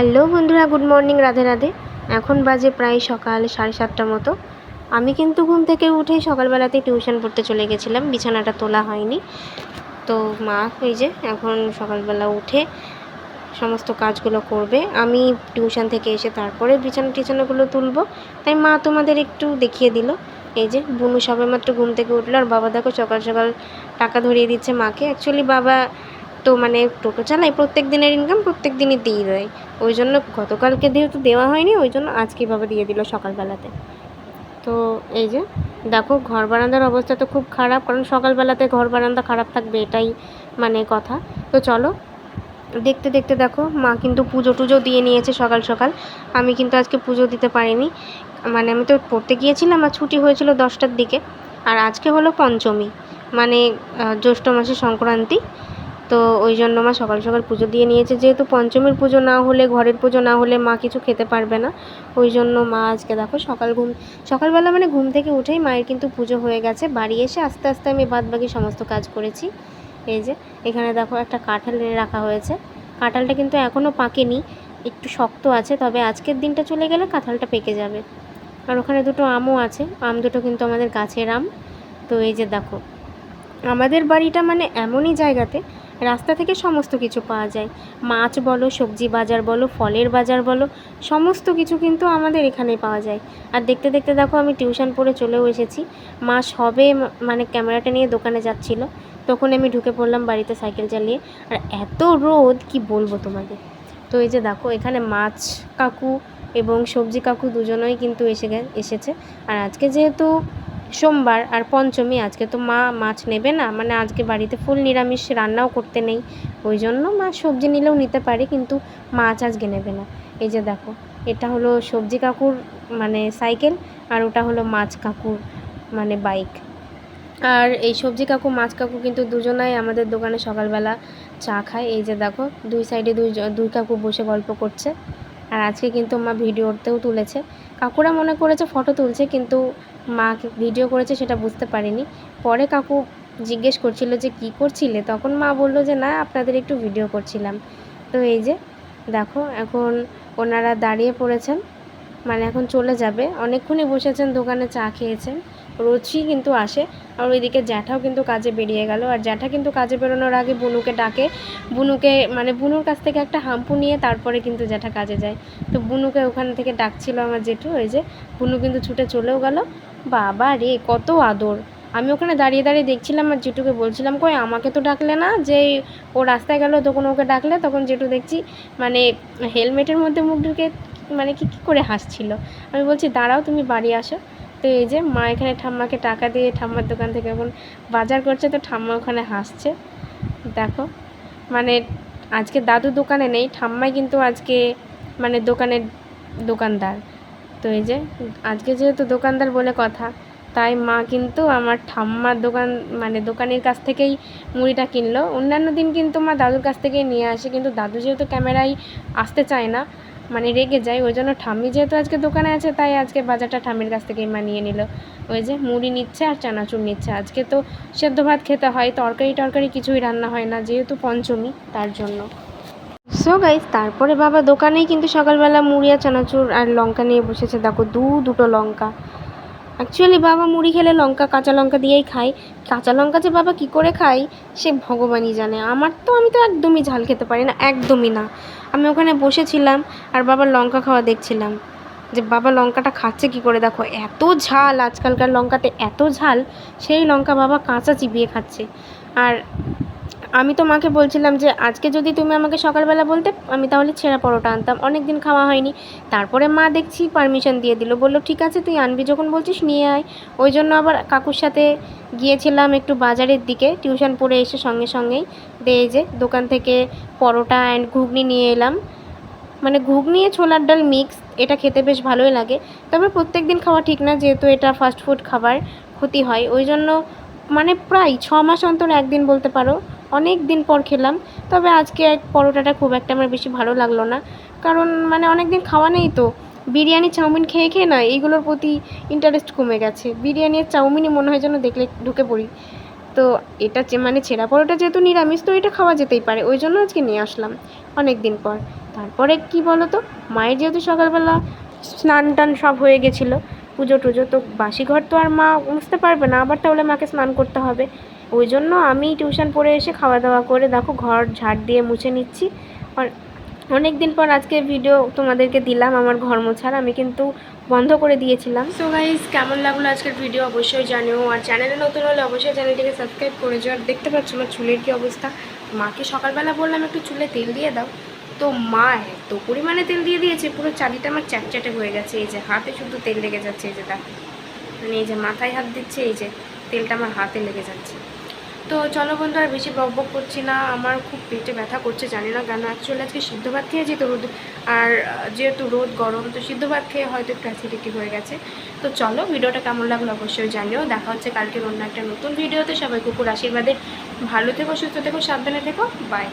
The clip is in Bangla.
হ্যালো বন্ধুরা, গুড মর্নিং, রাধে রাধে। এখন বাজে প্রায় সকাল সাড়ে সাতটা মতো। আমি কিন্তু ঘুম থেকে উঠে সকালবেলাতে টিউশন পড়তে চলে গেছিলাম, বিছানাটা তোলা হয়নি। তো মা, এই যে এখন সকালবেলা উঠে সমস্ত কাজগুলো করবে। আমি টিউশন থেকে এসে তারপরে বিছানা টিছানাগুলো তুলবো। তাই মা তোমাদের একটু দেখিয়ে দিল। এই যে বুনু সবেমাত্র ঘুম থেকে উঠল, আর বাবা দেখো সকাল সকাল টাকা ধরিয়ে দিচ্ছে মাকে। অ্যাকচুয়ালি বাবা তো মানে টোটো চালায় প্রত্যেক দিনের ইনকাম প্রত্যেক দিনই দিয়ে দেয়। ওই জন্য গতকালকে যেহেতু দেওয়া হয়নি, ওই জন্য আজকে বাবা দিয়ে দিল সকালবেলাতে। তো এই যে, দেখো ঘর বারান্দার অবস্থা তো খুব খারাপ, কারণ সকালবেলাতে ঘর বারান্দা খারাপ থাকবে এটাই মানে কথা। তো চলো, দেখতে দেখতে দেখো, মা কিন্তু পুজো টুজো দিয়ে নিয়েছে সকাল সকাল। আমি কিন্তু আজকে পুজো দিতে পারিনি। মানে আমি তো পড়তে গিয়েছিলাম আর ছুটি হয়েছিল দশটার দিকে। আর আজকে হলো পঞ্চমী মানে জ্যৈষ্ঠ মাসে সংক্রান্তি। তো ওই জন্য মা সকাল সকাল পুজো দিয়ে নিয়েছে। যেহেতু পঞ্চমীর পুজো না হলে, ঘরের পুজো না হলে মা কিছু খেতে পারবে না। ওই জন্য মা আজকে দেখো সকাল ঘুম, সকালবেলা মানে ঘুম থেকে উঠেই মায়ের কিন্তু পুজো হয়ে গেছে। বাড়ি এসে আস্তে আস্তে আমি বাদ বাকি সমস্ত কাজ করেছি। এই যে, এখানে দেখো একটা কাঁঠাল এনে রাখা হয়েছে। কাঁঠালটা কিন্তু এখনও পাকেনি, একটু শক্ত আছে, তবে আজকের দিনটা চলে গেলে কাঁঠালটা পেকে যাবে। আর ওখানে দুটো আমও আছে, আম দুটো কিন্তু আমাদের গাছের আম। তো এই যে দেখো, আমাদের বাড়িটা মানে এমনই জায়গাতে রাস্তা থেকে সমস্ত কিছু পাওয়া যায়। মাছ বলো, সবজি বাজার বলো, ফলের বাজার বলো, সমস্ত কিছু কিন্তু আমাদের এখানে পাওয়া যায়। আর দেখতে দেখতে দেখো, আমি টিউশন পড়ে চলেও এসেছি। মা সবে মানে ক্যামেরাটা নিয়ে দোকানে যাচ্ছিল। তখন আমি ঢুকে পড়লাম বাড়িতে সাইকেল চালিয়ে। আর এত রোদ, কি বলব তোমাকে তো এই যে দেখো, এখানে মাছ কাকু এবং সবজি কাকু দুজনেই কিন্তু এসে এসেছে। আর আজকে যেহেতু সোমবার আর পঞ্চমী, আজকে তো মা মাছ নেবে না মানে আজকে বাড়িতে ফুল নিরামিষ রান্নাও করতে নেই, ওই জন্য মা সবজি নিলেও নিতে পারে, কিন্তু মাছ আজকে নেবে না। এই যে দেখো, এটা হলো সবজি কাকুর মানে সাইকেল, আর ওটা হলো মাছ কাকুর মানে বাইক। আর এই সবজি কাকু, মাছ কাকু কিন্তু দুজনাই আমাদের দোকানে সকালবেলা চা খায়। এই যে দেখো, দুই সাইডে দুই দুই কাকু বসে গল্প করছে। আর আজকে কিন্তু মা ভিডিওতেও তুলেছে। কাকুরা মনে করেছে ফটো তুলছে, কিন্তু মা ভিডিও করেছে সেটা বুঝতে পারিনি। পরে কাকু জিজ্ঞেস করছিল যে কি করছিলে? তখন মা বলল যে, না, আপনাদের একটু ভিডিও করছিলাম। তো এই যে, দেখো, এখন ওনারা দাঁড়িয়ে পড়েছেন। মানে এখন চলে যাবে। অনেকক্ষণই বসেছেন, দোকানে চা খেয়েছেন। রোজই কিন্তু আসে। আর ওইদিকে জ্যাঠাও কিন্তু কাজে বেরিয়ে গেল। আর জ্যাঠা কিন্তু কাজে বেরোনোর আগে বুনুকে ডাকে। বুনুকে মানে বুনুর কাছ থেকে একটা হাম্পু নিয়ে তারপরে কিন্তু জ্যাঠা কাজে যায়। তো বুনুকে ওখান থেকে ডাকছিল আমার জেঠু, ওই যে বুনু কিন্তু ছুটে চলেও গেল। বাবা রে, কত আদর! আমি ওখানে দাঁড়িয়ে দাঁড়িয়ে দেখছিলাম আর জেঠুকে বলছিলাম, কই, আমাকে তো ডাকলে না যে ও রাস্তায় গেল, তখন ওকে ডাকলে? তখন জেঠু দেখছি মানে হেলমেটের মধ্যে মুখ ঢুকে মানে কি, কী করে হাসছিল। আমি বলছি, দাঁড়াও, তুমি বাড়ি আসো। তো এই যে মা এখানে ঠাম্মাকে টাকা দিয়ে ঠাম্মার দোকান থেকে এখন বাজার করছে, তো ঠাম্মা ওখানে হাসছে। দেখো মানে আজকে দাদু দোকানে নেই, ঠাম্মাই কিন্তু আজকে মানে দোকানের দোকানদার। তো এই যে আজকে যেহেতু দোকানদার বলে কথা, তাই মা কিন্তু আমার ঠাম্মার দোকান মানে দোকানের কাছ থেকেই মুড়িটা কিনলো। অন্যান্য দিন কিন্তু মা দাদুর কাছ থেকেই নিয়ে আসে, কিন্তু দাদু যেহেতু ক্যামেরায় আসতে চায় না মানে রেগে যায়, ওই জন্য ঠাম্মি যেহেতু আজকে দোকানে আছে, তাই আজকে বাজারটা ঠাম্মির কাছ থেকেই মানিয়ে নিল। ওই যে মুড়ি নিচ্ছে আর চানাচুর নিচ্ছে। আজকে তো সেদ্ধ ভাত খেতে হয়, তরকারি টরকারি কিছুই রান্না হয় না, যেহেতু পঞ্চমী, তার জন্য। সো গাইজ তারপরে বাবা দোকানেই কিন্তু সকালবেলা মুড়ি আর চানাচুর আর লঙ্কা নিয়ে বসেছে। দেখো দু দুটো লঙ্কা। অ্যাকচুয়ালি বাবা মুড়ি খেলে লঙ্কা, কাঁচা লঙ্কা দিয়েই খায়। কাঁচা লঙ্কা যে বাবা কী করে খায়, সে ভগবানই জানে। আমার তো, আমি তো একদমই ঝাল খেতে পারি না, একদমই না। আমি ওখানে বসেছিলাম আর বাবা লঙ্কা খাওয়া দেখছিলাম। যে বাবা লঙ্কাটা খাচ্ছে কি করে? দেখো, এত ঝাল আজকালকার লঙ্কাতে, এত ঝাল, সেই লঙ্কা বাবা কাঁচা চিবিয়ে খাচ্ছে। আর আমি তো মাকে বলছিলাম যে আজকে যদি তুমি আমাকে সকালবেলা বলতে, আমি তাহলে ছেঁড়া পরোটা আনতাম। অনেক দিন খাওয়া হয়নি। তারপরে মা দেখছি পারমিশন দিয়ে দিল। বলল, ঠিক আছে, তুই আনবি। যখন বলছিস নিয়ে আয়। ওই জন্য আবার কাকুর সাথে গিয়েছিলাম একটু বাজারের দিকে। টিউশন পড়ে এসে সঙ্গে সঙ্গেই দিয়ে যে দোকান থেকে পরোটা অ্যান্ড ঘুগনি নিয়ে এলাম। মানে ঘুগনি ছোলার ডাল মিক্স এটা খেতে বেশ ভালোই লাগে। তবে প্রত্যেক দিন খাওয়া ঠিক না, যেহেতু এটা ফাস্ট ফুড খাবার ক্ষতি হয়। ওই জন্য মানে প্রায় ছ মাস অন্তর একদিন বলতে পারো অনেক দিন পর খেলাম, তবে আজকে এক পরোটাটা খুব একটা আমার বেশি ভালো লাগল না। কারণ মানে অনেক দিন খাওয়া নেই তো, বিরিয়ানি, চাউমিন খেয়ে খেয়ে না এইগুলোর প্রতি ইন্টারেস্ট কমে গেছে। বিরিয়ানি আর চাউমিনই মনে হয় যেন দেখলে ঢুকে পড়ি। তো এটা মানে ছেঁড়া পরোটা যেহেতু নিরামিষ, তো এটা খাওয়া যেতেই পারে, ওই জন্য আজকে নিয়ে আসলাম অনেক দিন পর। তারপরে কি বলো তো মায়ের যেহেতু সকালবেলা স্নান টান সব হয়ে গেছিল, পুজো টুজো, তো বাসি ঘর তো আর মা মুছতে পারবে না, আবার তাহলে মাকে স্নান করতে হবে। ওই জন্য আমি টিউশন পড়ে এসে খাওয়া দাওয়া করে দেখো ঘর ঝাড় দিয়ে মুছে নিচ্ছি। অনেক দিন পর আজকে ভিডিও তোমাদেরকে দিলাম আমার ঘর মোছার, আমি কিন্তু বন্ধ করে দিয়েছিলাম। সো গাইজ কেমন লাগল আজকের ভিডিও অবশ্যই জানিও। আর চ্যানেলে নতুন হলে অবশ্যই চ্যানেলটিকে সাবস্ক্রাইব করে যাও আর দেখতে পাচ্ছ আমার চুলের কী অবস্থা? মাকে সকালবেলা বললাম, একটু চুলে তেল দিয়ে দাও। তো মা এত পরিমাণে তেল দিয়ে দিয়েছে, পুরো চাঁদিটা আমার চ্যাটচ্যাটে হয়ে গেছে। এই যে হাতে শুধু তেল লেগে যাচ্ছে, এই যে দেখো। মানে এই যে মাথায় হাত দিচ্ছে, এই যে তেলটা আমার হাতে লেগে যাচ্ছে। তো চলো বন্ধু আর বেশি বক বক করছি না। আমার খুব পেটে ব্যথা করছে, জানি না কেন। অ্যাকচুয়ালি আজকে সিদ্ধ ভাত খেয়ে যেহেতু রোদ আর যেহেতু রোদ গরম, তো সিদ্ধ ভাত খেয়ে হয়তো একটু অ্যাসিডিটি হয়ে গেছে। তো চলো, ভিডিওটা কেমন লাগল অবশ্যই জানিও। দেখা হচ্ছে কালকে অন্য একটা নতুন ভিডিওতে। সবাই কুকুর আশীর্বাদে ভালো থেকো, সুস্থ থেকো, সাবধানে থেকো। বাই